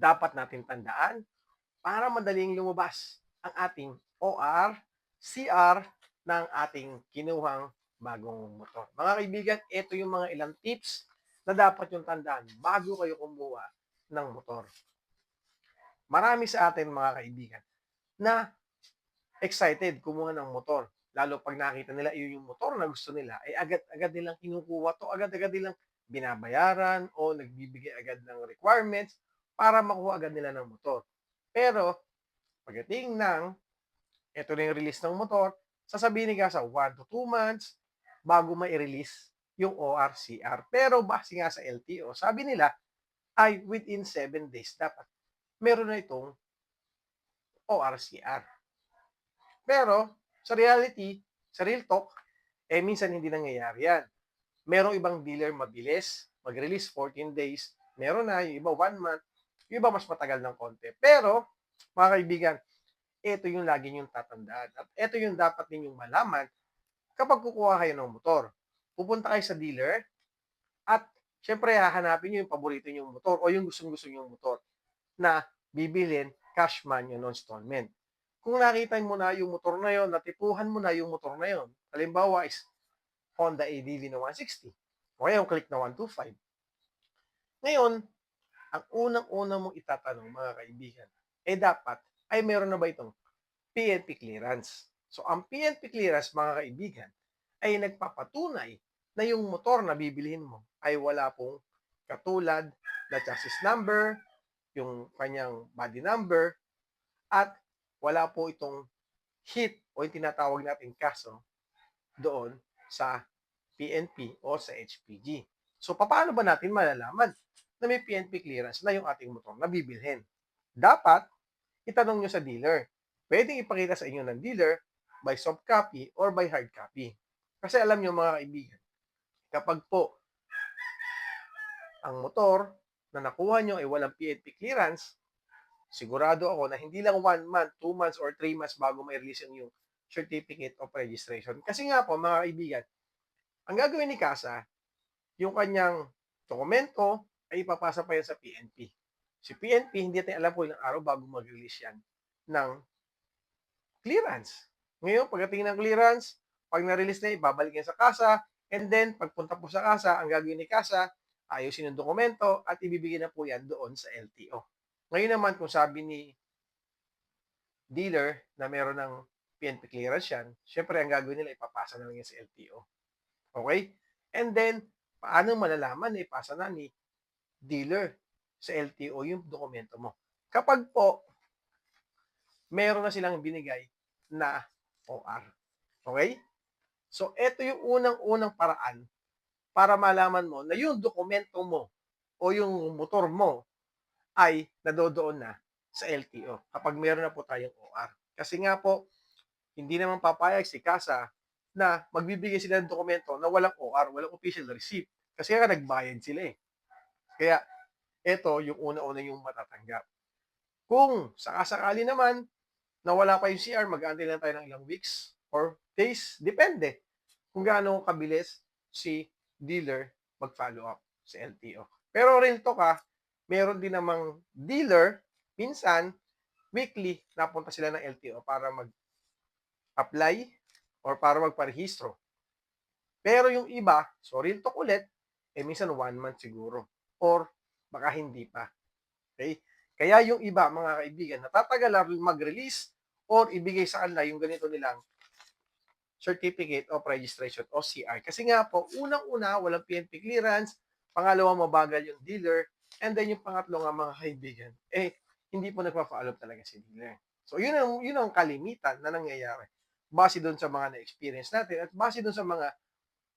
dapat natin tandaan para madaling lumabas ang ating OR, CR ng ating kinuhang bagong motor. Mga kaibigan, ito yung mga ilang tips na dapat yung tandaan bago kayo kumuha ng motor. Marami sa atin mga kaibigan na excited kumuha ng motor. Lalo pag nakita nila yun yung motor na gusto nila, ay agad-agad nilang kinukuha to, agad-agad nilang binabayaran o nagbibigay agad ng requirements para makuha agad nila ng motor. Pero, pagdating ng, ito na yung release ng motor, sasabihin ni sa 1 to 2 months bago mai-release yung ORCR. Pero base nga sa LTO, sabi nila ay within 7 days dapat meron na itong ORCR. Pero, sa reality, sa real talk, eh minsan hindi nangyayari yan. Merong ibang dealer mabilis, mag-release 14 days, meron na, yung iba 1 month, yung iba mas matagal ng konti. Pero, mga kaibigan, ito yung lagi niyong tatandaan. At ito yung dapat ninyong malaman kapag kukuha kayo ng motor. Pupunta kayo sa dealer at syempre hahanapin niyo yung paborito niyong motor o yung gustong-gusto niyong motor na bibilin cash man yung installment. Kung nakita mo na yung motor na yon, natipuhan mo na yung motor na yon. Halimbawa is Honda ADV na 160 o kaya yung click na 125. Ngayon, ang unang-unang mong itatanong mga kaibigan, eh dapat ay meron na ba itong PNP clearance? So, ang PNP clearance, mga kaibigan, ay nagpapatunay na yung motor na bibilihin mo ay wala pong katulad na chassis number, yung kanyang body number, at wala po itong hit o yung tinatawag natin kaso doon sa PNP o sa HPG. So, paano ba natin malalaman na may PNP clearance na yung ating motor na bibilhin? Dapat, itanong nyo sa dealer. Pwedeng ipakita sa inyo ng dealer by soft copy or by hard copy. Kasi alam nyo mga kaibigan, kapag po ang motor na nakuha nyo ay walang PNP clearance, sigurado ako na hindi lang 1 month, 2 months, or 3 months bago may release yung certificate of registration. Kasi nga po, mga kaibigan, ang gagawin ni Casa, yung kanyang dokumento ay ipapasa pa yan sa PNP. Si PNP, hindi natin alam po ilang araw bago mag-release yan ng clearance. Ngayon, pagdating ng clearance, pag na-release na, ibabalik yan sa kasa, and then, pagpunta po sa kasa, ang gagawin ni kasa, ayusin yung dokumento, at ibibigay na po yan doon sa LTO. Ngayon naman, kung sabi ni dealer na meron ng PNP clearance yan, syempre, ang gagawin nila, ipapasa na lang yan sa LTO. Okay? And then, paano malalaman na ipasa na ni dealer sa LTO yung dokumento mo? Kapag po, meron na silang binigay na OR. Okay? So, ito yung unang-unang paraan para malaman mo na yung dokumento mo o yung motor mo ay nadodoon na sa LTO kapag meron na po tayong OR. Kasi nga po, hindi naman papayag si Casa na magbibigay sila ng dokumento na walang OR, walang official receipt. Kasi nga nagbayad sila eh. Kaya, ito yung una-una yung matatanggap. Kung sakasakali naman na wala pa yung CR, mag-aantay lang tayo ng ilang weeks or days. Depende kung gaano kabilis si dealer mag-follow up sa LTO. Pero real talk ha, meron din namang dealer, minsan, weekly, napunta sila ng LTO para mag-apply or para magparehistro. Pero yung iba, so real talk ulit, eh minsan one month siguro. Or baka hindi pa. Okay? Kaya yung iba, mga kaibigan, natatagalan mag-release or ibigay sa kanila yung ganito nilang Certificate of Registration o CR. Kasi nga po, unang-una, walang PNP clearance, pangalawa, mabagal yung dealer, and then yung pangatlo nga mga kaibigan, eh, hindi po nagpa-follow talaga si dealer. So, yun ang, yun ang kalimitan na nangyayari. Base doon sa mga na-experience natin at base doon sa mga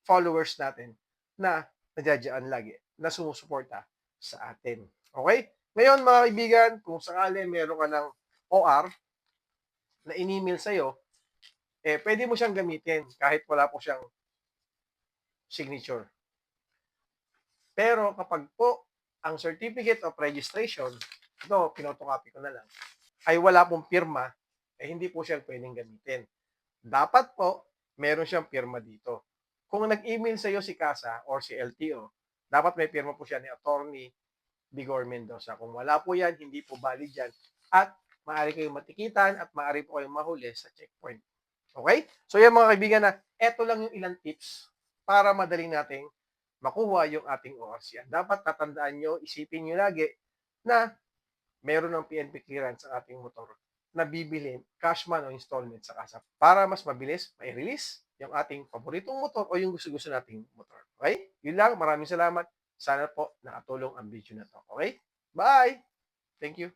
followers natin na nadyadyaan lagi, na sumusuporta sa atin. Okay? Ngayon, mga kaibigan, kung sakali meron ka ng OR na in-email sa'yo, eh, pwede mo siyang gamitin kahit wala po siyang signature. Pero kapag po ang certificate of registration, ito, pinotocopy ko na lang, ay wala pong pirma, eh hindi po siya pwedeng gamitin. Dapat po, meron siyang pirma dito. Kung nag-email sa iyo si CASA or si LTO, dapat may pirma po siya ni attorney Bigor Mendoza. Kung wala po yan, hindi po valid yan. At maaari kayong matikitan at maaari po kayong mahuli sa checkpoint. Okay? So yan mga kaibigan na, eto lang yung ilang tips para madali nating makuha yung ating ORCR. Dapat tatandaan nyo, isipin nyo lagi na meron ng PNP clearance sa ating motor na bibilin cash man o installment sa kasa para mas mabilis mai-release yung ating paboritong motor o yung gusto-gusto nating motor. Okay? Yun lang. Maraming salamat. Sana po nakatulong ang video na to. Okay? Bye! Thank you.